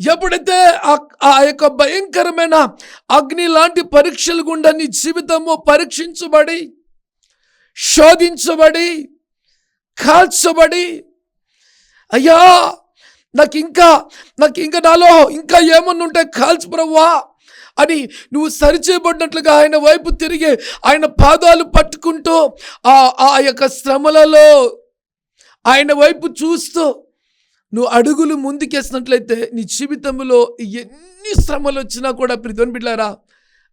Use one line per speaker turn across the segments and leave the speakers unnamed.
ఎప్పుడైతే ఆ- ఆ యొక్క భయంకరమైన అగ్ని లాంటి పరీక్షలు గుండా నీ జీవితము పరీక్షించబడి శోధించబడి కాల్చబడి అయ్యా నాకు ఇంకా నాకు ఇంకా నాలో ఇంకా ఏమన్నా ఉంటే కాల్చు ప్రవ్వా అని నువ్వు సరిచేయబడినట్లుగా ఆయన వైపు తిరిగి ఆయన పాదాలు పట్టుకుంటూ ఆ ఆ యొక్క శ్రమలలో ఆయన వైపు చూస్తూ నువ్వు అడుగులు ముందుకేసినట్లయితే నీ జీవితంలో ఎన్ని శ్రమలు వచ్చినా కూడా ప్రిధోని బిడ్డారా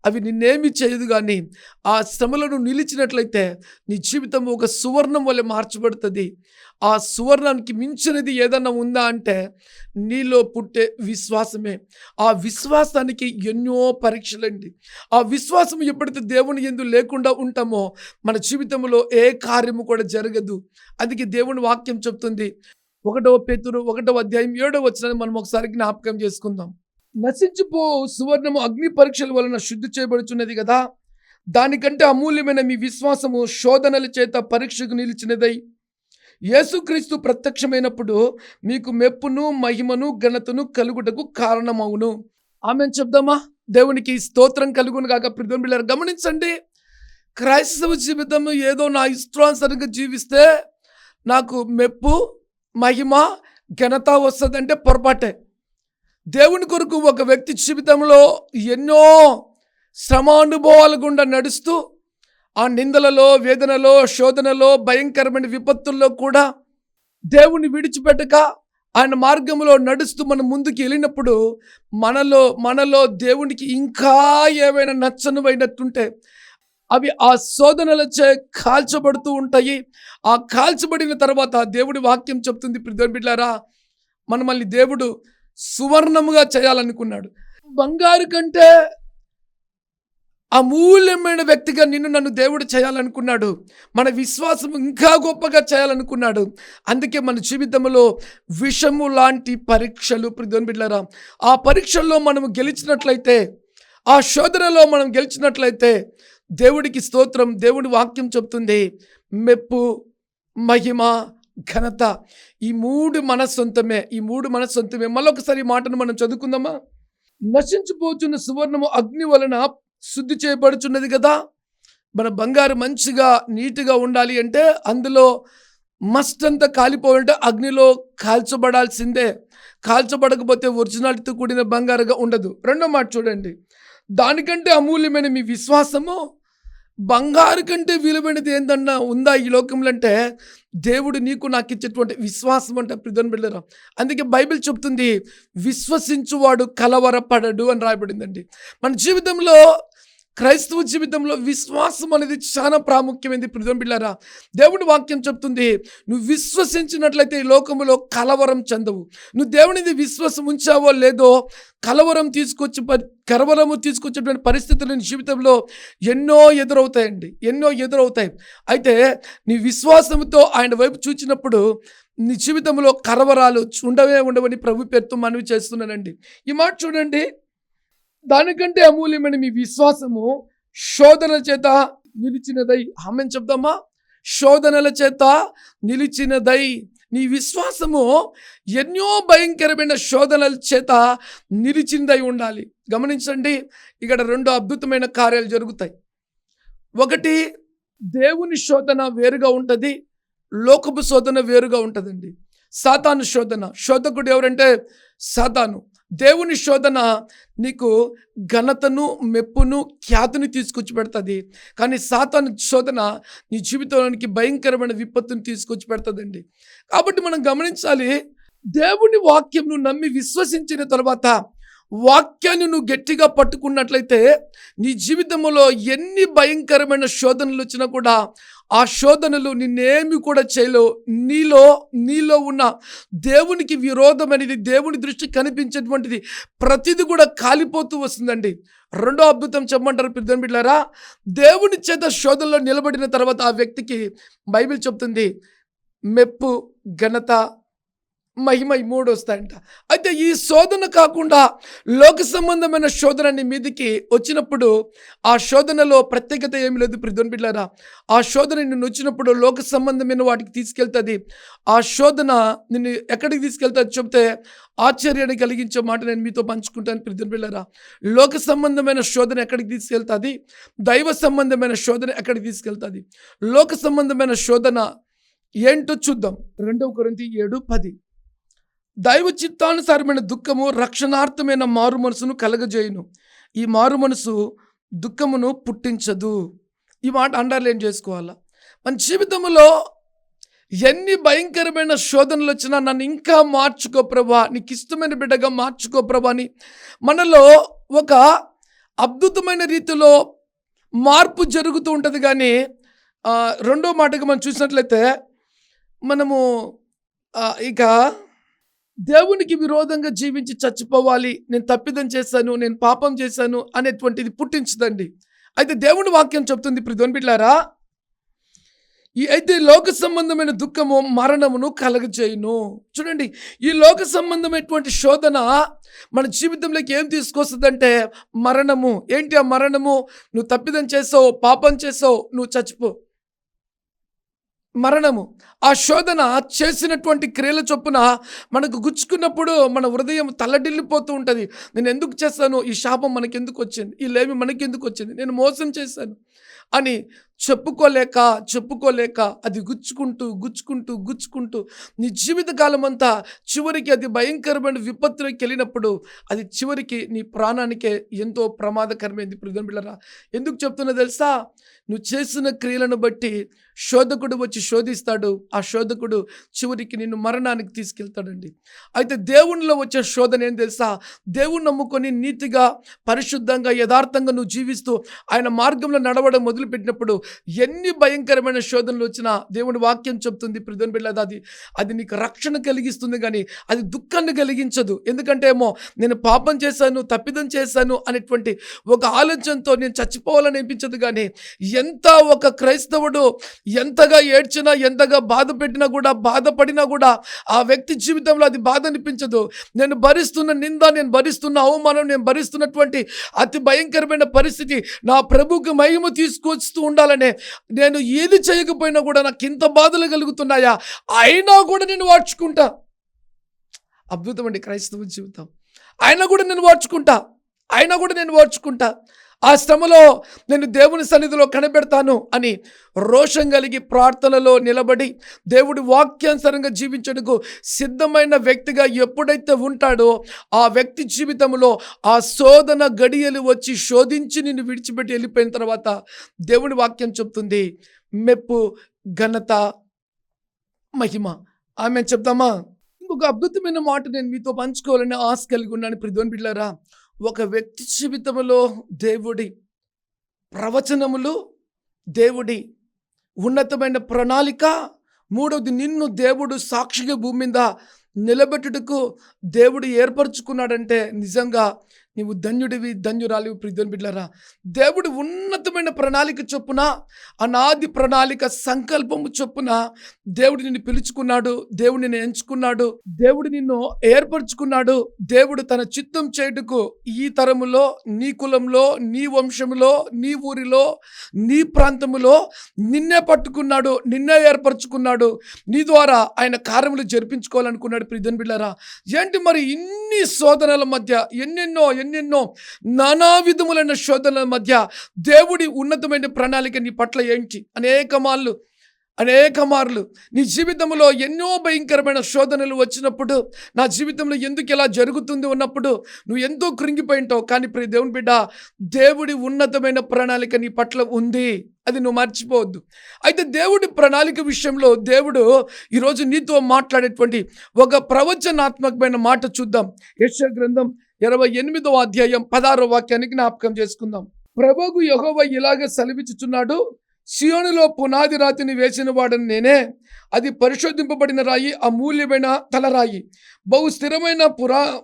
అవి నిన్నేమి చేయదు కానీ ఆ శ్రమలను నిలిచినట్లయితే నీ జీవితం ఒక సువర్ణం వల్ల మార్చబడుతుంది. ఆ సువర్ణానికి మించినది ఏదన్నా ఉందా అంటే నీలో పుట్టే విశ్వాసమే. ఆ విశ్వాసానికి ఎన్నో పరీక్షలండి. ఆ విశ్వాసం ఎప్పుడైతే దేవుని ఎందు లేకుండా ఉంటామో మన జీవితంలో ఏ కార్యము కూడా జరగదు. అందుకే దేవుని వాక్యం చెప్తుంది ఒకటవ పేతురు ఒకటవ అధ్యాయం ఏడవ వచ్చిన మనం ఒకసారి జ్ఞాపకం చేసుకుందాం. నశించిపో సువర్ణము అగ్ని పరీక్షల వలన శుద్ధి చేయబడుచున్నది కదా? దానికంటే అమూల్యమైన మీ విశ్వాసము శోధనల చేత పరీక్షకు నిలిచినదై. యేసుక్రీస్తు ప్రత్యక్షమైనప్పుడు మీకు మెప్పును మహిమను ఘనతను కలుగుటకు కారణమవును ఆమె చెప్దామా? దేవునికి స్తోత్రం కలుగును కాక ప్రిధంబిళ్ళారు గమనించండి. క్రైస్తవ జీవితం ఏదో నా ఇష్టానుసరంగా జీవిస్తే నాకు మెప్పు మహిమ ఘనత వస్తుందంటే పొరపాటే. దేవుని కొరకు ఒక వ్యక్తి జీవితంలో ఎన్నో శ్రమానుభవాల గుండా నడుస్తూ ఆ నిందలలో వేదనలో శోధనలో భయంకరమైన విపత్తుల్లో కూడా దేవుని విడిచిపెట్టక ఆయన మార్గంలో నడుస్తూ మనం ముందుకు వెళ్ళినప్పుడు మనలో మనలో దేవునికి ఇంకా ఏవైనా నచ్చనువైనట్టుంటే అవి ఆ శోధనలచే కాల్చబడుతూ ఉంటాయి ఆ కాల్చబడిన తర్వాత దేవుడి వాక్యం చెప్తుంది ప్రిధోన్ బిడ్లారా మనమల్ని దేవుడు సువర్ణముగా చేయాలనుకున్నాడు. బంగారు కంటే అమూల్యమైన వ్యక్తిగా నిన్ను నన్ను దేవుడు చేయాలనుకున్నాడు. మన విశ్వాసం ఇంకా గొప్పగా చేయాలనుకున్నాడు. అందుకే మన జీవితంలో విషము లాంటి పరీక్షలు ప్రతిధోన్బిడ్లారా ఆ పరీక్షల్లో మనము గెలిచినట్లయితే ఆ శోధనలో మనం గెలిచినట్లయితే దేవుడికి స్తోత్రం దేవుడి వాక్యం చెప్తుంది మెప్పు మహిమ ఘనత ఈ మూడు మన సొంతమే ఈ మూడు మన సొంతమే మళ్ళొకసారి మాటను మనం చదువుకుందామా? నశించిపోతున్న సువర్ణము అగ్ని వలన శుద్ధి చేయబడుచున్నది కదా? మన బంగారు మంచిగా నీట్గా ఉండాలి అంటే అందులో మస్ట్ అంతా కాలిపోవాలంటే అగ్నిలో కాల్చబడాల్సిందే. కాల్చబడకపోతే ఒరిజినాలిటీతో కూడిన బంగారుగా ఉండదు. రెండో మాట చూడండి. దానికంటే అమూల్యమైన మీ విశ్వాసము బంగారు కంటే విలువైనది ఏందన్నా ఉందా ఈ లోకంలో అంటే దేవుడు నీకు నాకు ఇచ్చేటువంటి విశ్వాసం అంటే ప్రిధన్ బిళ్ళరా అందుకే బైబిల్ చెప్తుంది విశ్వసించువాడు కలవరపడడు అని రాయబడిందండి. మన జీవితంలో క్రైస్తవ జీవితంలో విశ్వాసం అనేది చాలా ప్రాముఖ్యమైనది ప్రిధం బిళ్ళారా. దేవుడి వాక్యం చెప్తుంది నువ్వు విశ్వసించినట్లయితే ఈ లోకంలో కలవరం చెందవు. నువ్వు దేవునిది విశ్వాసం ఉంచావో లేదో కలవరం తీసుకొచ్చి పరి- కలవరము తీసుకొచ్చేటువంటి పరిస్థితులు నీ జీవితంలో ఎన్నో ఎదురవుతాయండి ఎన్నో ఎదురవుతాయి. అయితే నీ విశ్వాసంతో ఆయన వైపు చూచినప్పుడు నీ జీవితంలో కరవరాలు ఉండవే ఉండవని ప్రభు పేరుతో మనవి చేస్తున్నానండి ఈ మాట చూడండి. దానికంటే అమూల్యమైన మీ విశ్వాసము శోధనల చేత నిలిచినదై. ఆమెను చెప్దామా? శోధనల చేత నిలిచినదై. నీ విశ్వాసము ఎన్నో భయంకరమైన శోధనల చేత నిలిచిందై ఉండాలి. గమనించండి ఇక్కడ రెండు అద్భుతమైన కార్యాలు జరుగుతాయి. ఒకటి దేవుని శోధన వేరుగా ఉంటుంది లోకపు శోధన వేరుగా ఉంటుందండి. సాతాను శోధన. శోధకుడు ఎవరంటే సాతాను. దేవుని శోధన నీకు ఘనతను మెప్పును ఖ్యాతిని తీసుకొచ్చి పెడుతుంది కానీ సాతాను శోధన నీ జీవితంలోనికి భయంకరమైన విపత్తుని తీసుకొచ్చి పెడుతుందండి కాబట్టి మనం గమనించాలి దేవుని వాక్యంను నమ్మి విశ్వసించిన తర్వాత వాక్యాన్ని నువ్వు గట్టిగా పట్టుకున్నట్లయితే నీ జీవితంలో ఎన్ని భయంకరమైన శోధనలు వచ్చినా కూడా ఆ శోధనలు నిన్నేమి కూడా చేయలేవు. నీలో నీలో ఉన్న దేవునికి విరోధం అనేది దేవుని దృష్టి కనిపించేటువంటిది ప్రతిది కూడా కాలిపోతూ వస్తుందండి. రెండో అద్భుతం చెప్పమంటారు పెద్ద బిడ్డారా దేవుని చేత శోధనలో నిలబడిన తర్వాత ఆ వ్యక్తికి బైబిల్ చెప్తుంది మెప్పు ఘనత మహిమ ఈ మూడు వస్తాయంట అయితే ఈ శోధన కాకుండా లోక సంబంధమైన శోధన నీ మీదికి వచ్చినప్పుడు ఆ శోధనలో ప్రత్యేకత ఏమి లేదు ప్రిధోన్ బిడ్డారా ఆ శోధన నిన్ను వచ్చినప్పుడు లోక సంబంధమైన వాటికి తీసుకెళ్తుంది. ఆ శోధన నిన్ను ఎక్కడికి తీసుకెళ్తుంది చెప్తే ఆశ్చర్యాన్ని కలిగించే మాట నేను మీతో పంచుకుంటాను ప్రిధోన్ బిడ్డారా లోక సంబంధమైన శోధన ఎక్కడికి తీసుకెళ్తుంది? దైవ సంబంధమైన శోధన ఎక్కడికి తీసుకెళ్తుంది? లోక సంబంధమైన శోధన ఏంటో చూద్దాం. రెండవ కొరింత ఏడు పది. దైవ చిత్తానుసారమైన దుఃఖము రక్షణార్థమైన మారు మనసును కలగజేయును. ఈ మారు మనసు దుఃఖమును పుట్టించదు. ఈ మాట అండర్లైన్ చేసుకోవాలా? మన జీవితంలో ఎన్ని భయంకరమైన శోధనలు వచ్చినా నన్ను ఇంకా మార్చుకో ప్రభా నీకు ఇష్టమైన బిడ్డగా మార్చుకో ప్రభా అని మనలో ఒక అద్భుతమైన రీతిలో మార్పు జరుగుతూ ఉంటుంది కానీ రెండో మాటగా మనం చూసినట్లయితే మనము ఇక దేవునికి విరోధంగా జీవించి చచ్చిపోవాలి నేను తప్పిదం చేశాను నేను పాపం చేశాను అనేటువంటిది పుట్టించదండి. అయితే దేవుని వాక్యం చెప్తుంది ప్రిధోన్ బిడ్లారా ఈ అయితే లోక సంబంధమైన దుఃఖము మరణమును కలగజేయును. చూడండి ఈ లోక సంబంధమైనటువంటి శోధన మన జీవితంలోకి ఏం తీసుకొస్తుందంటే మరణము. ఏంటి ఆ మరణము? నువ్వు తప్పిదం చేసావు పాపం చేసావు నువ్వు చచ్చిపో మరణము. ఆ శోధన చేసినటువంటి క్రియల చొప్పున మనకు గుచ్చుకున్నప్పుడు మన హృదయం తల్లడిల్లిపోతూ ఉంటుంది. నేను ఎందుకు చేస్తాను? ఈ శాపం మనకి ఎందుకు వచ్చింది? ఈ లేమి మనకి ఎందుకు వచ్చింది? నేను మోసం చేశాను అని చెప్పుకోలేక చెప్పుకోలేక అది గుచ్చుకుంటూ గుచ్చుకుంటూ గుచ్చుకుంటూ నీ జీవితకాలం అంతా చివరికి అది భయంకరమైన విపత్తులోకి వెళ్ళినప్పుడు అది చివరికి నీ ప్రాణానికే ఎంతో ప్రమాదకరమైంది. ప్రిధం బిళ్ళరా ఎందుకు చెప్తున్నా తెలుసా? నువ్వు చేసిన క్రియలను బట్టి శోధకుడు వచ్చి శోధిస్తాడు. ఆ శోధకుడు చివరికి నిన్ను మరణానికి తీసుకెళ్తాడండి. అయితే దేవునిలో వచ్చే శోధన ఏం తెలుసా? దేవుని నమ్ముకొని నీతిగా పరిశుద్ధంగా యథార్థంగా నువ్వు జీవిస్తూ ఆయన మార్గంలో నడవడం మొదలుపెట్టినప్పుడు ఎన్ని భయంకరమైన శోధనలు వచ్చినా దేవుని వాక్యం చెప్తుంది. ప్రధాన బిళ్ళది అది అది నీకు రక్షణ కలిగిస్తుంది కానీ అది దుఃఖాన్ని కలిగించదు. ఎందుకంటే ఏమో నేను పాపం చేశాను తప్పిదం చేశాను అనేటువంటి ఒక ఆలోచనతో నేను చచ్చిపోవాలని అనిపించదు కానీ ఎంత ఒక క్రైస్తవుడు ఎంతగా ఏడ్చినా ఎంతగా బాధ పెట్టినా కూడా బాధపడినా కూడా ఆ వ్యక్తి జీవితంలో అది బాధ అనిపించదు. నేను భరిస్తున్న నింద నేను భరిస్తున్న అవమానం నేను భరిస్తున్నటువంటి అతి భయంకరమైన పరిస్థితి నా ప్రభుకి మహిమ తీసుకొస్తూ ఉండాలనే నేను ఏది చేయకపోయినా కూడా నాకు ఇంత బాధలు కలుగుతున్నాయా? అయినా కూడా నేను వాడ్చుకుంటా. అద్భుతం అండి క్రైస్తవ జీవితం. అయినా కూడా నేను వాడ్చుకుంటా. అయినా కూడా నేను వాడ్చుకుంటా. ఆ శ్రమలో నేను దేవుని సన్నిధిలో కనబెడతాను అని రోషం కలిగి ప్రార్థనలో నిలబడి దేవుడి వాక్యానుసారంగా జీవించడానికి సిద్ధమైన వ్యక్తిగా ఎప్పుడైతే ఉంటాడో ఆ వ్యక్తి జీవితంలో ఆ శోధన గడియలు వచ్చి శోధించి నిన్ను విడిచిపెట్టి వెళ్ళిపోయిన తర్వాత దేవుడి వాక్యం చెప్తుంది మెప్పు ఘనత మహిమ. ఆమె చెప్దామా ఇంకొక అద్భుతమైన మాట నేను మీతో పంచుకోవాలని ఆశ కలిగి ఉన్నాను. ప్రిధోన్ బిడ్డారా ఒక వ్యక్తి జీవితంలో దేవుడి ప్రవచనములు దేవుడి ఉన్నతమైన ప్రణాళిక మూడవది నిన్ను దేవుడు సాక్షిగా భూమి మీద నిలబెట్టుటకు దేవుడు ఏర్పరచుకున్నాడంటే నిజంగా నీవు ధన్యుడివి ధన్యురాలివి ప్రిధోన్ బిడ్డరా దేవుడు ఉన్నతమైన ప్రణాళిక చొప్పున అనాది ప్రణాళిక సంకల్పము చొప్పున దేవుడు నిన్ను పిలుచుకున్నాడు దేవుడు నిన్ను ఎంచుకున్నాడు దేవుడు నిన్ను ఏర్పరచుకున్నాడు దేవుడు తన చిత్తం చేయుటకు ఈ తరములో నీ కులంలో నీ వంశములో నీ ఊరిలో నీ ప్రాంతములో నిన్నే పట్టుకున్నాడు నిన్నే ఏర్పరచుకున్నాడు. నీ ద్వారా ఆయన కార్యములు జరిపించుకోవాలనుకున్నాడు ప్రిధన్ బిళ్ళరా ఏంటి మరి ఇన్ని శోధనల మధ్య ఎన్నెన్నో ఎన్నెన్నో నానా విధములైన శోధనల మధ్య దేవుడి ఉన్నతమైన ప్రణాళిక నీ పట్ల ఏంటి? అనేక మార్లు అనేక మార్లు నీ జీవితంలో ఎన్నో భయంకరమైన శోధనలు వచ్చినప్పుడు నా జీవితంలో ఎందుకు ఇలా జరుగుతుంది ఉన్నప్పుడు నువ్వు ఎంతో కృంగిపోయి ఉంటావు కానీ ప్రియ దేవుని బిడ్డ దేవుడి ఉన్నతమైన ప్రణాళిక నీ పట్ల ఉంది. అది నువ్వు మర్చిపోవద్దు. అయితే దేవుడి ప్రణాళిక విషయంలో దేవుడు ఈరోజు నీతో మాట్లాడేటువంటి ఒక ప్రవచనాత్మకమైన మాట చూద్దాం. యశ గ్రంథం ఇరవై ఎనిమిదవ అధ్యాయం పదారో వాక్యానికి జ్ఞాపకం చేసుకుందాం. ప్రభువు యహోవ ఇలాగ సెలవిచ్చుచున్నాడు సియోనులో పునాది రాతిని వేసిన వాడని నేనే అది పరిశోధింపబడిన రాయి అమూల్యమైన తలరాయి. బహు స్థిరమైన పురా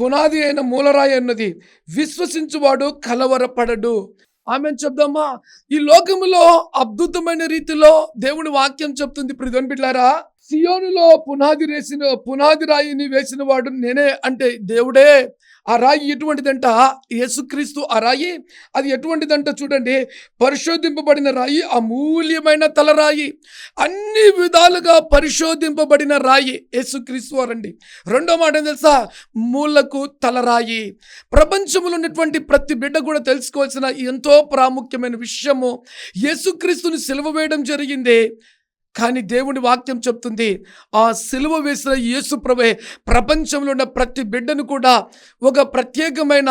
పునాది అయిన మూలరాయి అన్నది విశ్వసించువాడు కలవరపడడు. ఆమె చెప్దామా? ఈ లోకములో అద్భుతమైన రీతిలో దేవుని వాక్యం చెప్తుంది. ప్రిధన్ బిడ్లారా సియోనులో పునాది వేసిన పునాది రాయిని వేసిన వాడు నేనే అంటే దేవుడే. ఆ రాయి ఎటువంటిదంట? యేసుక్రీస్తు ఆ రాయి. అది ఎటువంటిదంట చూడండి. పరిశోధింపబడిన రాయి అమూల్యమైన తలరాయి అన్ని విధాలుగా పరిశోధింపబడిన రాయి యేసుక్రీస్తు వారండి. రెండో మాట ఏం తెలుసా? మూలకు తలరాయి ప్రపంచంలో ఉన్నటువంటి ప్రతి బిడ్డ కూడా తెలుసుకోవాల్సిన ఎంతో ప్రాముఖ్యమైన విషయము. యేసుక్రీస్తుని సెలవు వేయడం జరిగింది. కానీ దేవుని వాక్యం చెప్తుంది ఆ సిలువ వేసిన యేసు ప్రభే ప్రపంచంలో ఉన్న ప్రతి బిడ్డను కూడా ఒక ప్రత్యేకమైన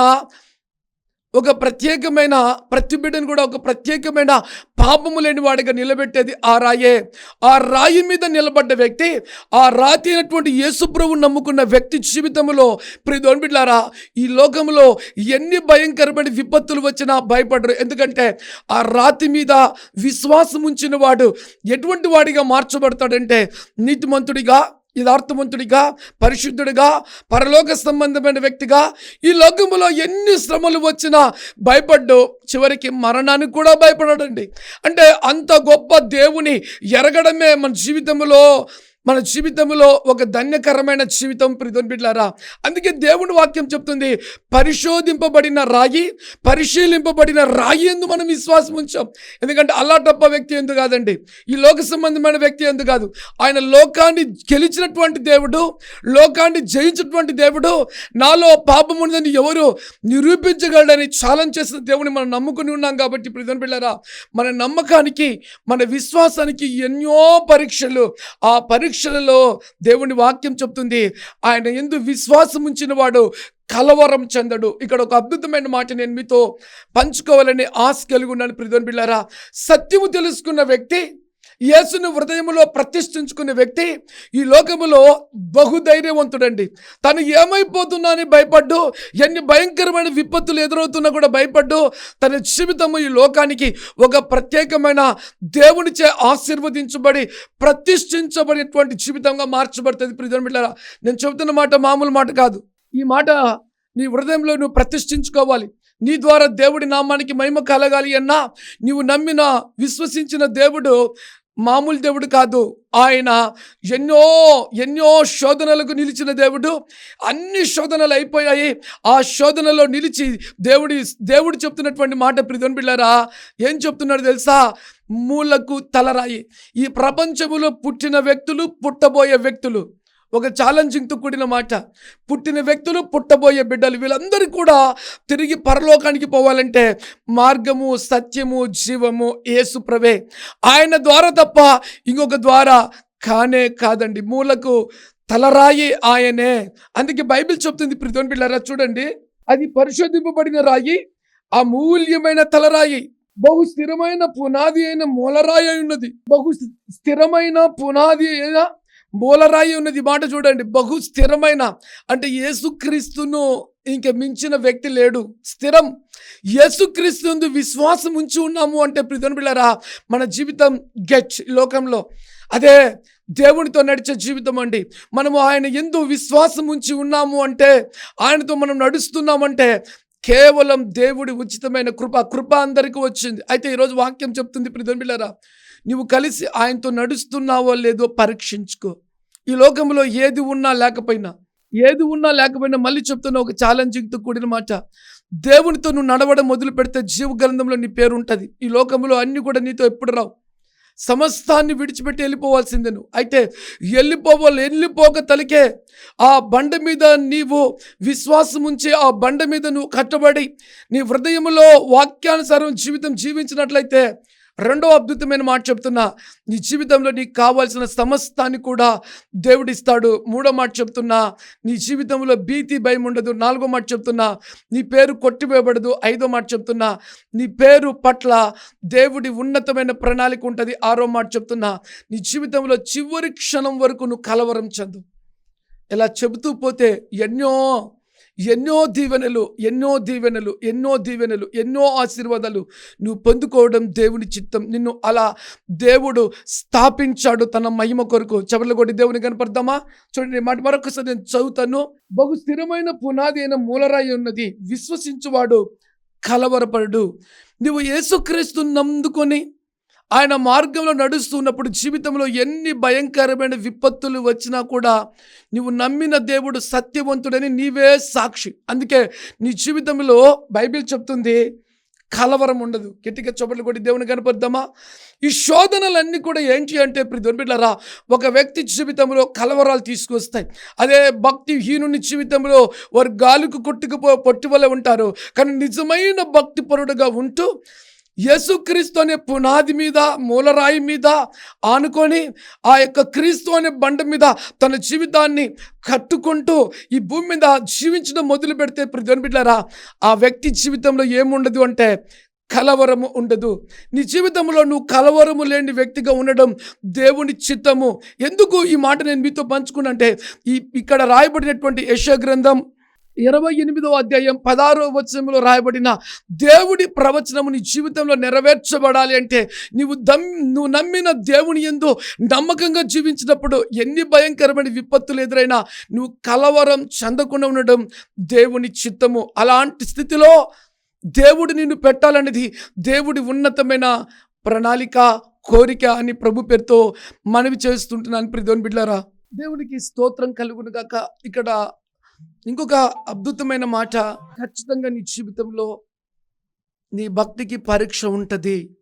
ఒక ప్రత్యేకమైన ప్రతి బిడ్డను కూడా ఒక ప్రత్యేకమైన పాపము లేని వాడిగా నిలబెట్టేది ఆ రాయే. ఆ రాయి మీద నిలబడ్డ వ్యక్తి ఆ రాతి అయినటువంటి యేసుప్రభు నమ్ముకున్న వ్యక్తి జీవితంలో ప్రియ బిడ్లారా ఈ లోకంలో ఎన్ని భయంకరమైన విపత్తులు వచ్చినా భయపడరు. ఎందుకంటే ఆ రాతి మీద విశ్వాసం ఉంచిన వాడు ఎటువంటి వాడిగా మార్చబడతాడంటే నీతిమంతుడిగా యథార్థవంతుడిగా పరిశుద్ధుడిగా పరలోక సంబంధమైన వ్యక్తిగా ఈ లోకములో ఎన్ని శ్రమలు వచ్చినా భయపడ్డు చివరికి మరణానికి కూడా భయపడడండి. అంటే అంత గొప్ప దేవుని ఎరగడమే మన జీవితంలో మన జీవితంలో ఒక ధన్యకరమైన జీవితం ప్రిధన్ బిడ్లారా అందుకే దేవుని వాక్యం చెప్తుంది పరిశోధింపబడిన రాయి పరిశీలింపబడిన రాయి ఎందు మనం విశ్వాసం ఉంచాం. ఎందుకంటే అల్లాటప్ప వ్యక్తి ఎందు కాదండి. ఈ లోక సంబంధమైన వ్యక్తి ఎందు కాదు. ఆయన లోకాన్ని గెలిచినటువంటి దేవుడు లోకాన్ని జయించినటువంటి దేవుడు నాలో పాపం ఉన్నదని ఎవరు నిరూపించగలడని ఛాలెంజ్ చేసిన దేవుని మనం నమ్ముకుని ఉన్నాం కాబట్టి ప్రిధన్ మన నమ్మకానికి మన విశ్వాసానికి ఎన్నో పరీక్షలు ఆ పరీక్ష పరీక్షలలో దేవుని వాక్యం చెప్తుంది. ఆయన ఎందు విశ్వాసం ఉంచిన వాడు కలవరం చెందడు. ఇక్కడ ఒక అద్భుతమైన మాట నేను మీతో పంచుకోవాలని ఆశ కలిగి ఉన్నాను ప్రిధోన్ బిళ్ళారా సత్యము తెలుసుకున్న వ్యక్తి యేసును హృదయంలో ప్రతిష్ఠించుకునే వ్యక్తి ఈ లోకములో బహుధైర్యవంతుడండి. తను ఏమైపోతున్నానని భయపడ్డు ఎన్ని భయంకరమైన విపత్తులు ఎదురవుతున్నా కూడా భయపడ్డు తన జీవితము ఈ లోకానికి ఒక ప్రత్యేకమైన దేవునిచే ఆశీర్వదించబడి ప్రతిష్ఠించబడినటువంటి జీవితంగా మార్చబడుతుంది. ప్రిధన్ నేను చెబుతున్న మాట మామూలు మాట కాదు. ఈ మాట నీ హృదయంలో నువ్వు ప్రతిష్ఠించుకోవాలి. నీ ద్వారా దేవుడి నామానికి మహిమ కలగాలి అన్నా నీవు నమ్మిన విశ్వసించిన దేవుడు మామూలు దేవుడు కాదు. ఆయన ఎన్నో ఎన్నో శోధనలకు నిలిచిన దేవుడు. అన్ని శోధనలు అయిపోయాయి. ఆ శోధనలో నిలిచి దేవుడి దేవుడు చెప్తున్నటువంటి మాట ప్రిధన్ బిళ్ళారా ఏం చెప్తున్నాడు తెలుసా? మూలకు తలరాయి. ఈ ప్రపంచములో పుట్టిన వ్యక్తులు పుట్టబోయే వ్యక్తులు. ఒక ఛాలెంజింగ్తో కూడిన మాట. పుట్టిన వ్యక్తులు పుట్టబోయే బిడ్డలు వీళ్ళందరూ కూడా తిరిగి పరలోకానికి పోవాలంటే మార్గము సత్యము జీవము ఏసుప్రవే ఆయన ద్వారా తప్ప ఇంకొక ద్వారా కానే కాదండి. మూలకు తలరాయి ఆయనే. అందుకే బైబిల్ చెప్తుంది ప్రితోన్ పిల్లరా చూడండి. అది పరిశోధింపబడిన రాయి అమూల్యమైన తలరాయి. బహు స్థిరమైన పునాది అయిన మూలరాయి అయి ఉన్నది. బహు స్థిరమైన పునాది అయిన మూలరాయి ఉన్నది మాట చూడండి. బహు స్థిరమైన అంటే యేసుక్రీస్తును ఇంక మించిన వ్యక్తి లేడు. స్థిరం. యేసుక్రీస్తు విశ్వాసం ఉంచి ఉన్నాము అంటే ప్రిధన్ బిళ్ళరా మన జీవితం గెచ్ లోకంలో. అదే దేవునితో నడిచే జీవితం అండి. మనము ఆయన ఎందు విశ్వాసం ఉంచి ఉన్నాము అంటే ఆయనతో మనం నడుస్తున్నామంటే కేవలం దేవుడి ఉచితమైన కృప కృప అందరికీ వచ్చింది. అయితే ఈరోజు వాక్యం చెప్తుంది ప్రిధన్ బిళ్ళరా నువ్వు కలిసి ఆయనతో నడుస్తున్నావో లేదో పరీక్షించుకో. ఈ లోకంలో ఏది ఉన్నా లేకపోయినా ఏది ఉన్నా లేకపోయినా మళ్ళీ చెప్తున్న ఒక ఛాలెంజింగ్తో కూడిన మాట. దేవునితో నువ్వు నడవడం మొదలు పెడితే జీవ గ్రంథంలో నీ పేరు ఉంటుంది. ఈ లోకంలో అన్నీ కూడా నీతో ఎప్పుడు రావు. సమస్తాన్ని విడిచిపెట్టి వెళ్ళిపోవాల్సిందే నువ్వు. అయితే వెళ్ళిపోవాలి వెళ్ళిపోక తలికే ఆ బండ మీద నీవు విశ్వాసం ఉంచి ఆ బండ మీద నువ్వు కట్టబడి నీ హృదయంలో వాక్యానుసారం జీవితం జీవించినట్లయితే రెండో అద్భుతమైన మాట చెప్తున్నా నీ జీవితంలో నీకు కావాల్సిన సమస్తాన్ని కూడా దేవుడిస్తాడు. మూడో మాట చెప్తున్నా నీ జీవితంలో భీతి భయం ఉండదు. నాలుగో మాట చెప్తున్నా నీ పేరు కొట్టివేయబడదు. ఐదో మాట చెప్తున్నా నీ పేరు పట్ల దేవుడి ఉన్నతమైన ప్రణాళిక ఉంటుంది. ఆరో మాట చెప్తున్నా నీ జీవితంలో చివరి క్షణం వరకు నువ్వు కలవరం చెందు. ఇలా చెబుతూ పోతే ఎన్నో ఎన్నో దీవెనలు ఎన్నో దీవెనలు ఎన్నో దీవెనలు ఎన్నో ఆశీర్వాదాలు నువ్వు పొందుకోవడం దేవుని చిత్తం. నిన్ను అలా దేవుడు స్థాపించాడు తన మహిమ కొరకు. చెవర్లు కొట్టి దేవుని కనపడదామా? చూడండి మాట మరొకసారి నేను చదువుతాను. బహు స్థిరమైన పునాది అయిన మూలరాయి ఉన్నది. విశ్వసించువాడు కలవరపడు నువ్వు యేసుక్రీస్తు నందుకొని ఆయన మార్గంలో నడుస్తున్నప్పుడు జీవితంలో ఎన్ని భయంకరమైన విపత్తులు వచ్చినా కూడా నువ్వు నమ్మిన దేవుడు సత్యవంతుడని నీవే సాక్షి. అందుకే నీ జీవితంలో బైబిల్ చెప్తుంది కలవరం ఉండదు. గట్టిగా చొప్పట్లు కొట్టి దేవుని కనపడదామా ఈ శోధనలన్నీ కూడా ఏంటి అంటే ఇప్పుడు ఒక వ్యక్తి జీవితంలో కలవరాలు తీసుకొస్తాయి. అదే భక్తి హీనుని జీవితంలో వారు గాలికి కొట్టుకుపో పొట్టువలే ఉంటారు. కానీ నిజమైన భక్తి పరుడుగా ఉంటూ యేసుక్రీస్తు అనే పునాది మీద మూలరాయి మీద ఆనుకొని ఆ యొక్క క్రీస్తు అనే బండ మీద తన జీవితాన్ని కట్టుకుంటూ ఈ భూమి మీద జీవించడం మొదలు పెడితే ప్రతి బిడ్డారా ఆ వ్యక్తి జీవితంలో ఏముండదు అంటే కలవరము ఉండదు. నీ జీవితంలో నువ్వు కలవరము లేని వ్యక్తిగా ఉండడం దేవుని చిత్తము. ఎందుకు ఈ మాట నేను మీతో పంచుకున్నంటే ఈ ఇక్కడ రాయబడినటువంటి యశ గ్రంథం ఇరవై ఎనిమిదో అధ్యాయం పదారో వచనంలో రాయబడిన దేవుడి ప్రవచనము నీ జీవితంలో నెరవేర్చబడాలి అంటే నీవు దమ్ నువ్వు నమ్మిన దేవుని ఎందు నమ్మకంగా జీవించినప్పుడు ఎన్ని భయంకరమైన విపత్తులు ఎదురైనా నువ్వు కలవరం చెందకుండా ఉండడం దేవుని చిత్తము. అలాంటి స్థితిలో దేవుడు నిన్ను పెట్టాలనేది దేవుడి ఉన్నతమైన ప్రణాళిక కోరిక అని ప్రభు పేరుతో మనవి చేస్తుంటున్నాను. ప్రిధోని బిడ్డారా దేవునికి స్తోత్రం కలుగును గాక. ఇక్కడ ఇంకొక అద్భుతమైన మాట ఖచ్చితంగా నీ జీవితంలో నీ భక్తికి పరీక్ష ఉంటుంది.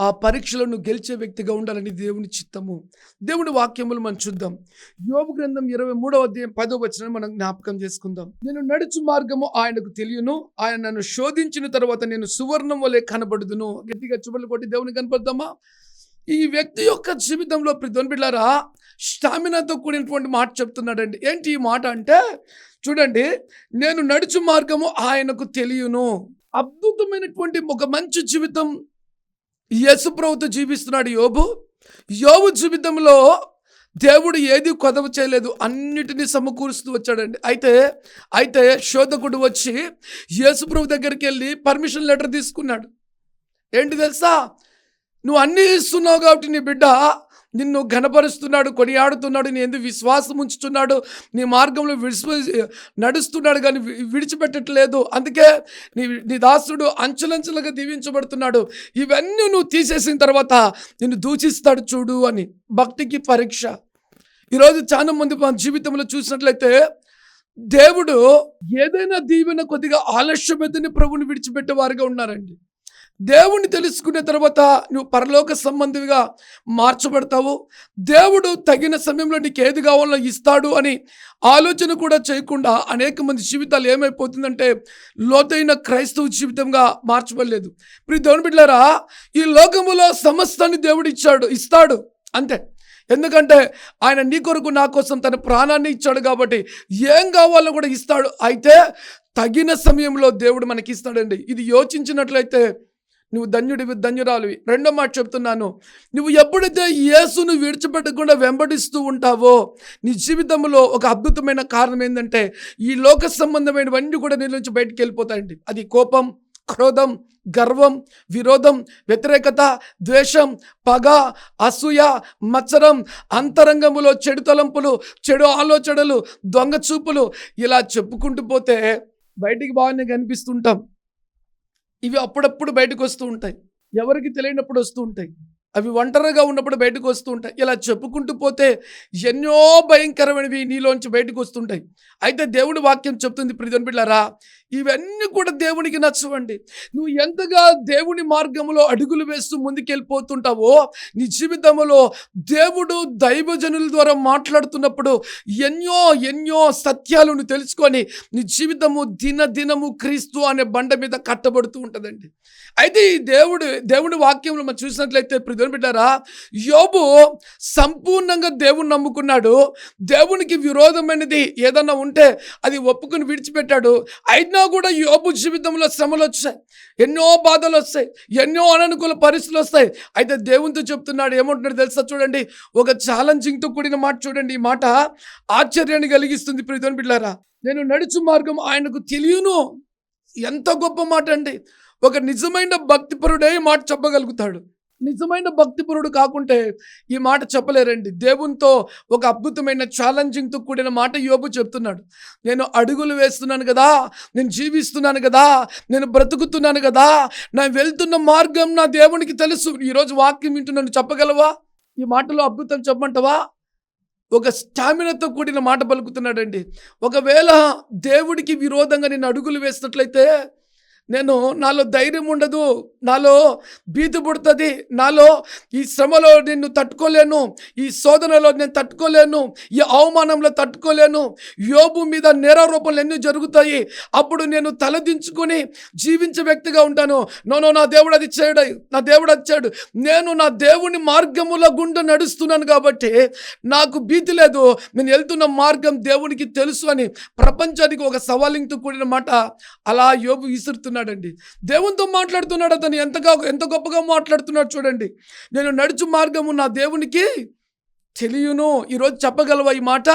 ఆ పరీక్షలను గెలిచే వ్యక్తిగా ఉండాలని దేవుని చిత్తము. దేవుని వాక్యములు మనం చూద్దాం. యోగు గ్రంథం ఇరవై మూడవ అధ్యాయం పదో వచ్చిన మనం జ్ఞాపకం చేసుకుందాం. నేను నడుచు మార్గము ఆయనకు తెలియను. ఆయన నన్ను శోధించిన తర్వాత నేను సువర్ణం వలె కనబడుదును. గట్టిగా చుబలు కొట్టి దేవుని కనపడదామా ఈ వ్యక్తి యొక్క జీవితంలో ప్రతి బిడ్డారా స్టామినాతో కూడినటువంటి మాట చెప్తున్నాడండి. ఏంటి ఈ మాట అంటే చూడండి నేను నడుచు మార్గము ఆయనకు తెలియను. అద్భుతమైనటువంటి ఒక మంచి జీవితం యేసు ప్రభుతో జీవిస్తున్నాడు యోబు. యోబు జీవితంలో దేవుడు ఏది కొదవ చేయలేదు అన్నిటినీ సమకూరుస్తూ వచ్చాడండి. అయితే అయితే శోధకుడు వచ్చి యేసుప్రభు దగ్గరికి వెళ్ళి పర్మిషన్ లెటర్ తీసుకున్నాడు. ఏంటి తెలుసా? నువ్వు అన్నీ ఇస్తున్నావు కాబట్టి నీ బిడ్డ నిన్ను ఘనపరుస్తున్నాడు కొనియాడుతున్నాడు నీ ఎందుకు విశ్వాసం ఉంచుతున్నాడు నీ మార్గంలో విడిచి నడుస్తున్నాడు కానీ విడిచిపెట్టట్లేదు. అందుకే నీ నీ దాసుడు అంచులంచులుగా దీవించబడుతున్నాడు. ఇవన్నీ నువ్వు తీసేసిన తర్వాత నిన్ను దూషిస్తాడు చూడు అని. భక్తికి పరీక్ష. ఈరోజు చాలా మంది మన జీవితంలో చూసినట్లయితే దేవుడు ఏదైనా దీవెన కొద్దిగా ఆలస్యమైతేనే ప్రభుని విడిచిపెట్టే వారుగా ఉన్నారండి. దేవుణ్ణి తెలుసుకున్న తర్వాత నువ్వు పరలోక సంబంధిగా మార్చబడతావు. దేవుడు తగిన సమయంలో నీకు ఏది కావాలో ఇస్తాడు అని ఆలోచన కూడా చేయకుండా అనేక మంది జీవితాలు ఏమైపోతుందంటే లోతైన క్రైస్తవ జీవితంగా మార్చబడలేదు. ఇప్పుడు దేవుని బిడ్డారా ఈ లోకములో సమస్తాన్ని దేవుడు ఇచ్చాడు ఇస్తాడు అంతే. ఎందుకంటే ఆయన నీ కొరకు నా కోసం తన ప్రాణాన్ని ఇచ్చాడు కాబట్టి ఏం కావాలో కూడా ఇస్తాడు. అయితే తగిన సమయంలో దేవుడు మనకి ఇస్తాడండి ఇది యోచించినట్లయితే నువ్వు ధన్యుడివి ధన్యురాలివి. రెండో మాట చెప్తున్నాను. నువ్వు ఎప్పుడైతే యేసును విడిచిపెట్టకుండా వెంబడిస్తూ ఉంటావో నీ జీవితంలో ఒక అద్భుతమైన కారణం ఏంటంటే ఈ లోక సంబంధమైనవన్నీ కూడా నీ నుంచి బయటికి వెళ్ళిపోతాయండి. అది కోపం క్రోధం గర్వం విరోధం వ్యతిరేకత ద్వేషం పగ అసూయ మత్సరం అంతరంగములో చెడు తలంపులు చెడు ఆలోచనలు దొంగ చూపులు ఇలా చెప్పుకుంటూ పోతే బయటికి బాగానే కనిపిస్తుంటాం. ఇవి అప్పుడప్పుడు బయటకు వస్తూ ఉంటాయి. ఎవరికి తెలియనప్పుడు వస్తూ ఉంటాయి. అవి ఒంటరిగా ఉన్నప్పుడు బయటకు వస్తూ ఉంటాయి. ఇలా చెప్పుకుంటూ పోతే ఎన్నో భయంకరమైనవి నీలోంచి బయటకు వస్తుంటాయి అయితే దేవుడి వాక్యం చెప్తుంది ప్రిధన్ బిళ్ళారా ఇవన్నీ కూడా దేవునికి నచ్చవండి. నువ్వు ఎంతగా దేవుని మార్గంలో అడుగులు వేస్తూ ముందుకెళ్ళిపోతుంటావో నీ జీవితంలో దేవుడు దైవజనుల ద్వారా మాట్లాడుతున్నప్పుడు ఎన్నో ఎన్నో సత్యాలను తెలుసుకొని నీ జీవితము దిన దినము క్రీస్తు అనే బండ మీద కట్టబడుతూ ఉంటుందండి. అయితే ఈ దేవుడు దేవుడి వాక్యంలో మనం చూసినట్లయితే ప్రధాన బిడ్డారా యోబు సంపూర్ణంగా దేవుని నమ్ముకున్నాడు. దేవునికి విరోధమైనది ఏదన్నా ఉంటే అది ఒప్పుకుని విడిచిపెట్టాడు. ఐదు అయినా కూడా యోబు జీవితంలో శ్రమలు వచ్చాయి. ఎన్నో బాధలు వస్తాయి. ఎన్నో అననుకూల పరిస్థితులు వస్తాయి. అయితే దేవునితో చెప్తున్నాడు ఏమంటున్నాడు తెలుసా చూడండి? ఒక ఛాలెంజింగ్తో కూడిన మాట చూడండి. ఈ మాట ఆశ్చర్యాన్ని కలిగిస్తుంది ప్రీతం బిడ్డారా. నేను నడుచు మార్గం ఆయనకు తెలియను. ఎంత గొప్ప మాట అండి ఒక నిజమైన భక్తిపరుడే మాట చెప్పగలుగుతాడు. నిజమైన భక్తిపరుడు కాకుంటే ఈ మాట చెప్పలేరండి. దేవునితో ఒక అద్భుతమైన ఛాలెంజింగ్తో కూడిన మాట యోబు చెప్తున్నాడు. నేను అడుగులు వేస్తున్నాను కదా నేను జీవిస్తున్నాను కదా నేను బ్రతుకుతున్నాను కదా నేను వెళ్తున్న మార్గం నా దేవునికి తెలుసు. ఈరోజు వాక్యం వింటున్నాను చెప్పగలవా? ఈ మాటలో అద్భుతం చెప్పమంటవా? ఒక స్టామినాతో కూడిన మాట పలుకుతున్నాడండి. ఒకవేళ దేవుడికి విరోధంగా నేను అడుగులు వేసినట్లయితే నేను నాలో ధైర్యం ఉండదు నాలో భీతి పుడుతుంది నాలో ఈ శ్రమలో నిన్ను తట్టుకోలేను ఈ శోధనలో నేను తట్టుకోలేను ఈ అవమానంలో తట్టుకోలేను. యోబు మీద నేరారోపణలు ఎన్ని జరుగుతాయి. అప్పుడు నేను తలదించుకొని జీవించే వ్యక్తిగా ఉంటాను. నోనో నా దేవుడు అది చేయడు నా దేవుడు అది చేయడు. నేను నా దేవుని మార్గముల గుండా నడుస్తున్నాను కాబట్టి నాకు భీతి లేదు. నేను వెళ్తున్న మార్గం దేవునికి తెలుసు అని ప్రపంచానికి ఒక సవాలింగ్తో కూడిన మాట. అలా యోబు మాట్లాడుతున్నాడండి దేవునితో మాట్లాడుతున్నాడు అతను. ఎంతగా ఎంత గొప్పగా మాట్లాడుతున్నాడు చూడండి. నేను నడుచు మార్గము నా దేవునికి తెలియను. ఈరోజు చెప్పగలవా ఈ మాట?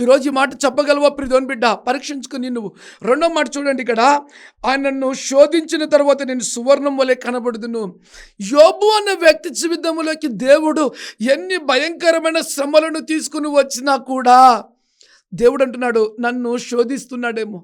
ఈరోజు ఈ మాట చెప్పగలవా ప్రిదోని బిడ్డ? పరీక్షించుకుని నువ్వు రెండో మాట చూడండి ఇక్కడ. ఆయన నన్ను శోధించిన తర్వాత నేను సువర్ణం వలె కనబడుదును. యోబు అన్న వ్యక్తి జీవితంలోకి దేవుడు ఎన్ని భయంకరమైన శ్రమలను తీసుకుని వచ్చినా కూడా దేవుడు అంటున్నాడు నన్ను శోధిస్తున్నాడేమో.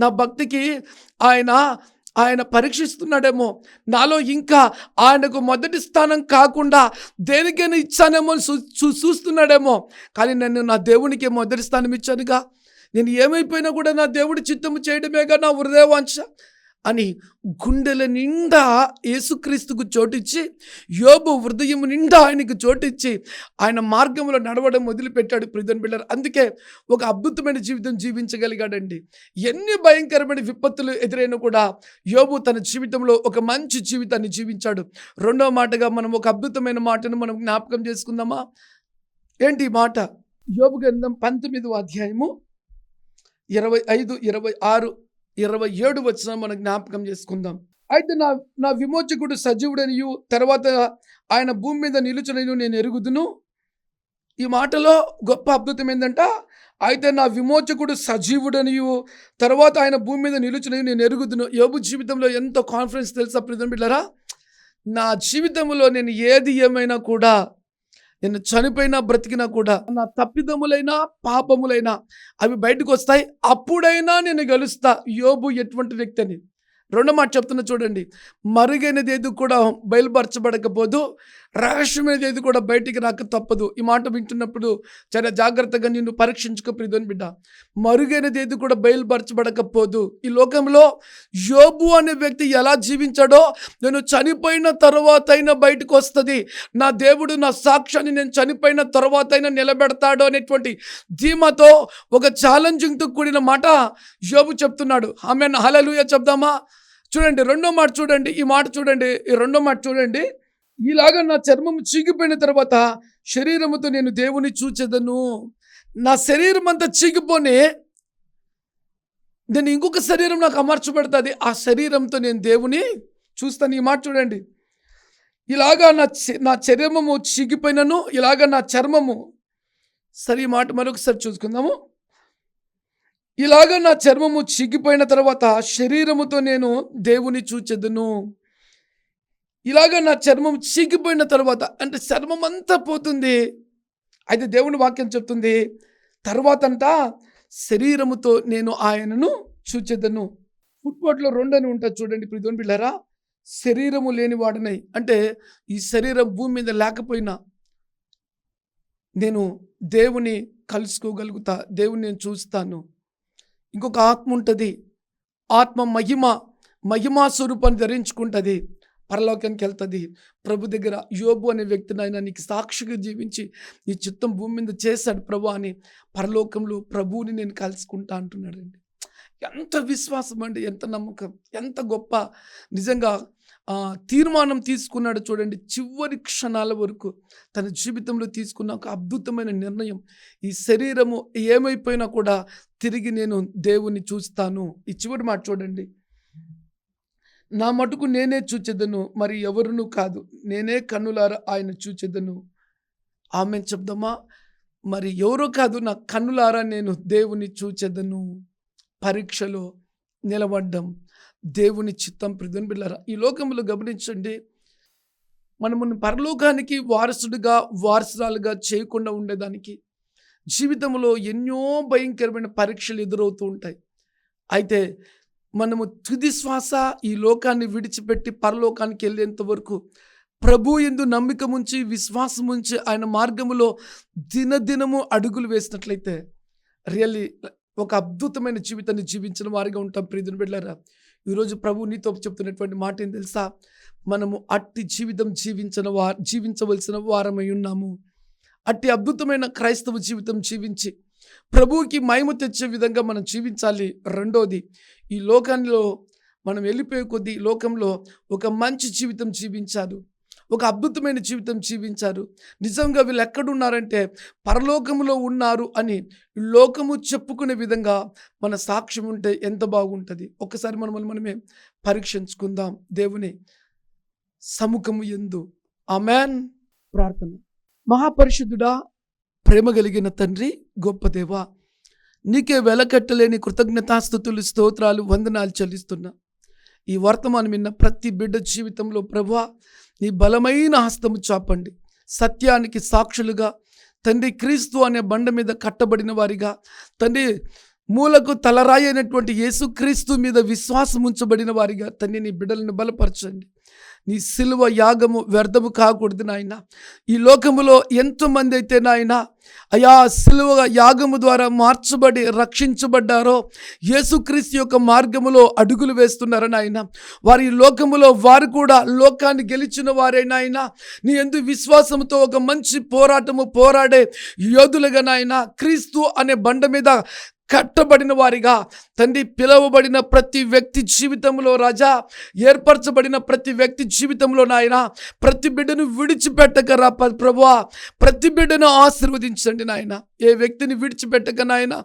నా భక్తికి ఆయన ఆయన పరీక్షిస్తున్నాడేమో. నాలో ఇంకా ఆయనకు మొదటి స్థానం కాకుండా దేనికైనా ఇచ్చానేమో చూ- చూ- చూస్తున్నాడేమో. కానీ నేను నా దేవునికి మొదటి స్థానం ఇచ్చానుగా. నేను ఏమైపోయినా కూడా నా దేవుడి చిత్తము చేయడమేగా నా హృదయవాంఛ అని గుండెల నిండా యేసుక్రీస్తుకు చోటిచ్చి యోబు హృదయం నిండా ఆయనకు చోటిచ్చి ఆయన మార్గంలో నడవడం మొదలుపెట్టాడు ప్రిధన్ బిళ్ళర్. అందుకే ఒక అద్భుతమైన జీవితం జీవించగలిగాడండి. ఎన్ని భయంకరమైన విపత్తులు ఎదురైనా కూడా యోబు తన జీవితంలో ఒక మంచి జీవితాన్ని జీవించాడు. రెండో మాటగా మనం ఒక అద్భుతమైన మాటను మనం జ్ఞాపకం చేసుకుందామా? ఏంటి మాట? యోబు గ్రంథం పంతొమ్మిదవ అధ్యాయము ఇరవై ఐదు ఇరవై ఆరు ఇరవై ఏడు వచ్చిన మనం జ్ఞాపకం చేసుకుందాం. అయితే నా నా విమోచకుడు సజీవుడనియు తర్వాత ఆయన భూమి మీద నిలుచునని నేను ఎరుగుదును. ఈ మాటలో గొప్ప అద్భుతం ఏంటంట అయితే నా విమోచకుడు సజీవుడనియు తర్వాత ఆయన భూమి మీద నిలుచునని నేను ఎరుగుదును. యోబు జీవితంలో ఎంతో కాన్ఫిడెన్స్ తెలుసా ప్రితం బిడ్డరా నా జీవితంలో నేను ఏది ఏమైనా కూడా నేను చనిపోయినా బ్రతికినా కూడా నా తప్పిదములైనా పాపములైనా అవి బయటకు వస్తాయి. అప్పుడైనా నేను గెలుస్తా. యోబు ఎటువంటి వ్యక్తి అని రెండో మాట చెప్తున్నా చూడండి. మరుగైనది ఏది కూడా బయలుపరచబడకపోదు. రహస్యమైనది ఏది కూడా బయటికి రాక తప్పదు. ఈ మాట వింటున్నప్పుడు చాలా జాగ్రత్తగా నిన్ను పరీక్షించుకో ప్రిధోని బిడ్డ. మరుగైనది ఏది కూడా బయలుపరచబడకపోదు. ఈ లోకంలో యోబు అనే వ్యక్తి ఎలా జీవించాడో నేను చనిపోయిన తర్వాత అయినా బయటకు వస్తుంది. నా దేవుడు నా సాక్ష్యాన్ని నేను చనిపోయిన తర్వాత అయినా నిలబెడతాడు అనేటువంటి ధీమాతో ఒక ఛాలెంజింగ్తో కూడిన మాట యోబు చెప్తున్నాడు. ఆమె హలలుయ చెప్దామా? చూడండి రెండో మాట చూడండి. ఈ మాట చూడండి. ఈ రెండో మాట చూడండి. ఇలాగా నా చర్మము చీగిపోయిన తర్వాత శరీరముతో నేను దేవుని చూచెదను. నా శరీరం అంతా చీగిపోని నేను ఇంకొక శరీరం నాకు అమర్చబడుతుంది. ఆ శరీరంతో నేను దేవుని చూస్తాను. ఈ మాట చూడండి. ఇలాగా నా నా చర్మము చీగిపోయినను ఇలాగా నా చర్మము. సరే ఈ మాట మరొకసారి చూసుకుందాము. ఇలాగ నా చర్మము చిగిపోయిన తర్వాత శరీరముతో నేను దేవుని చూచెదను. ఇలాగ నా చర్మం చీకిపోయిన తర్వాత అంటే చర్మం అంతా పోతుంది. అయితే దేవుని వాక్యం చెప్తుంది తర్వాత అంట శరీరముతో నేను ఆయనను చూచేదను. ఫుట్బాట్లో రెండు అని ఉంటుంది చూడండి ప్రతి ఇదోని పిల్లరా శరీరము లేని వాడినై. అంటే ఈ శరీరం భూమి మీద లేకపోయినా నేను దేవుని కలుసుకోగలుగుతా దేవుని నేను చూస్తాను. ఇంకొక ఆత్మ ఉంటుంది. ఆత్మ మహిమ మహిమా స్వరూపాన్ని ధరించుకుంటుంది. పరలోకానికి వెళ్తుంది ప్రభు దగ్గర యోబు అనే వ్యక్తిని ఆయన నీకు సాక్షిగా జీవించి నీ చిత్తం భూమి మీద చేశాడు ప్రభు అని పరలోకంలో ప్రభువుని నేను కలుసుకుంటా అంటున్నాడండి. ఎంత విశ్వాసం అండి ఎంత నమ్మకం ఎంత గొప్ప నిజంగా తీర్మానం తీసుకున్నాడు చూడండి. చివరి క్షణాల వరకు తన జీవితంలో తీసుకున్న ఒక అద్భుతమైన నిర్ణయం. ఈ శరీరము ఏమైపోయినా కూడా తిరిగి నేను దేవుని చూస్తాను. ఈ చివరి మాట చూడండి. నా మటుకు నేనే చూచెదను మరి ఎవరును కాదు. నేనే కన్నులారా ఆయన చూచెదను. ఆమె చెప్దామా? మరి ఎవరో కాదు నా కన్నులారా నేను దేవుని చూచెదను. పరీక్షలో నిలబడ్డం దేవుని చిత్తం ప్రతిని బిళ్ళారా ఈ లోకంలో గమనించండి మనము పరలోకానికి వారసుడిగా వారసురాలుగా చేయకుండా ఉండేదానికి జీవితంలో ఎన్నో భయంకరమైన పరీక్షలు ఎదురవుతూ ఉంటాయి. అయితే మనము తుది శ్వాస ఈ లోకాన్ని విడిచిపెట్టి పరలోకానికి వెళ్ళేంత వరకు ప్రభు ఎందు నమ్మిక ఉంచి విశ్వాసం ఉంచి ఆయన మార్గములో దినదినము అడుగులు వేసినట్లయితే రియల్లీ ఒక అద్భుతమైన జీవితాన్ని జీవించిన వారిగా ఉంటాం ప్రీతిని బిడ్డారా ఈరోజు ప్రభు నీతో చెప్తున్నటువంటి మాట ఏం తెలుసా? మనము అట్టి జీవితం జీవించిన వా జీవించవలసిన వారమై ఉన్నాము. అట్టి అద్భుతమైన క్రైస్తవ జీవితం జీవించి ప్రభువుకి మహిమ తెచ్చే విధంగా మనం జీవించాలి. రెండోది ఈ లోకంలో మనం వెళ్ళిపోయే కొద్దీ లోకంలో ఒక మంచి జీవితం జీవించారు. ఒక అద్భుతమైన జీవితం జీవించారు. నిజంగా వీళ్ళు ఎక్కడున్నారంటే పరలోకములో ఉన్నారు అని లోకము చెప్పుకునే విధంగా మన సాక్ష్యం ఉంటే ఎంత బాగుంటుంది. ఒక్కసారి మనల్ని మనమే పరీక్షించుకుందాం. దేవుని సముఖము ఎందు. ఆమెన్. ప్రార్థన. మహాపరిషుద్ధుడా ప్రేమ కలిగిన తండ్రి గొప్ప దేవా నీకే వెలకట్టలేని కృతజ్ఞతాస్థుతులు స్తోత్రాలు వందనాలు చెల్లిస్తున్నా. ఈ వర్తమానం విన్న ప్రతి బిడ్డ జీవితంలో ప్రభా నీ బలమైన హస్తము చాపండి. సత్యానికి సాక్షులుగా తండ్రి క్రీస్తు అనే బండ మీద కట్టబడిన వారిగా తండ్రి మూలకు తలరాయి అయినటువంటి యేసుక్రీస్తు మీద విశ్వాసం ఉంచబడిన వారిగా తండ్రి నీ బిడ్డలను బలపరచండి. నీ సిలువ యాగము వ్యర్థము కాకూడదు నాయన. ఈ లోకములో ఎంతమంది అయితే నాయన అయా సిలువ యాగము ద్వారా మార్చబడి రక్షించబడ్డారో యేసుక్రీస్తు యొక్క మార్గములో అడుగులు వేస్తున్నారని ఆయన వారి లోకములో వారు కూడా లోకాన్ని గెలిచిన వారేనాయన నీ ఎందు విశ్వాసంతో ఒక మంచి పోరాటము పోరాడే యోధులుగా నాయన క్రీస్తు అనే బండ మీద కట్టబడిన వారిగా తండ్రి పిలువబడిన ప్రతి వ్యక్తి జీవితంలో రాజా ఏర్పరచబడిన ప్రతి వ్యక్తి జీవితంలో నాయన ప్రతి బిడ్డను విడిచిపెట్టకరా ప- ప్రభువా. ప్రతి బిడ్డను ఆశీర్వదించండి నాయన. ఏ వ్యక్తిని విడిచిపెట్టక నాయన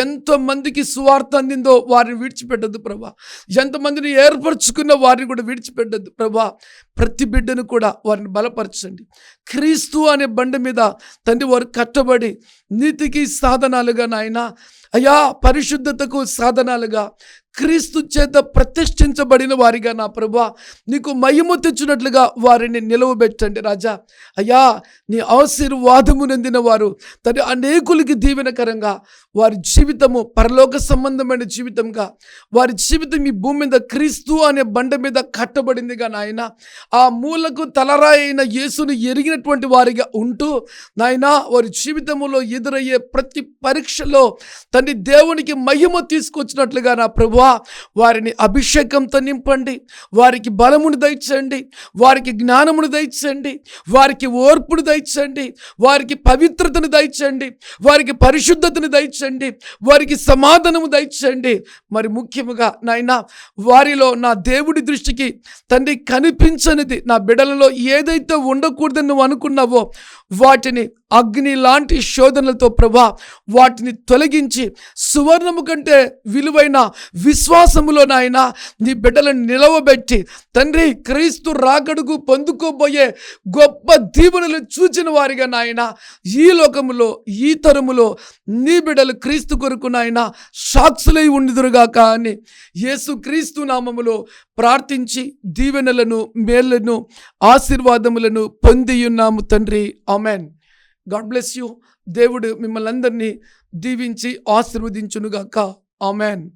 ఎంతమందికి సువార్త అందిందో వారిని విడిచిపెట్టద్దు ప్రభా ఎంతమందిని ఏర్పరచుకున్న వారిని కూడా విడిచిపెట్టద్దు ప్రభా ప్రతి బిడ్డను కూడా వారిని బలపరచండి. క్రీస్తు అనే బండి మీద తండ్రి వారు కట్టబడి నీతికి సాధనాలుగా నాయన అయ్యా పరిశుద్ధతకు సాధనాలుగా క్రీస్తు చేత ప్రతిష్ఠించబడిన వారిగా నా ప్రభా నీకు మహిమ తెచ్చినట్లుగా వారిని నిలవబెట్టండి రాజా. అయ్యా నీ ఆశీర్వాదము నొందిన వారు తన అనేకులకి దీవెనకరంగా వారి జీవితము పరలోక సంబంధమైన జీవితంగా వారి జీవితం ఈ భూమి మీద క్రీస్తు అనే బండ మీద కట్టబడిందిగా నాయన. ఆ మూలకు తలరాయి అయిన యేసును ఎరిగినటువంటి వారిగా ఉంటూ నాయన వారి జీవితంలో ఎదురయ్యే ప్రతి పరీక్షలో తండ్రి దేవునికి మహిమ తీసుకొచ్చినట్లుగా నా ప్రభువా వారిని అభిషేకంతో నింపండి వారికి బలమును దయచండి వారికి జ్ఞానమును దయచండి వారికి ఓర్పును దయచండి వారికి పవిత్రతను దయచండి వారికి పరిశుద్ధతను దయచండి వారికి సమాధానము దయచండి మరి ముఖ్యముగా నాయన వారిలో నా దేవుడి దృష్టికి తండ్రి కనిపించనిది నా బిడలలో ఏదైతే ఉండకూడదని నువ్వు అనుకున్నావో వాటిని అగ్ని లాంటి శోధనలతో ప్రభా వాటిని తొలగించి సువర్ణము కంటే విలువైన విశ్వాసములో నాయన నీ బిడ్డలను నిలవబెట్టి తండ్రి క్రీస్తు రాకడుకు పొందుకోబోయే గొప్ప దీవెనలు చూచిన వారిగా నాయన ఈ లోకములో ఈ తరములో నీ బిడ్డలు క్రీస్తు కొరకు నాయన సాక్షులై ఉండిదురుగా అని యేసు క్రీస్తు నామములో ప్రార్థించి దీవెనలను మేళ్ళను ఆశీర్వాదములను పొందియున్నాము తండ్రి. ఆమెన్. గాడ్ బ్లెస్ యూ దేవుడు మిమ్మల్ని అందరినీ దీవించి ఆశీర్వదించునుగాక. ఆమెన్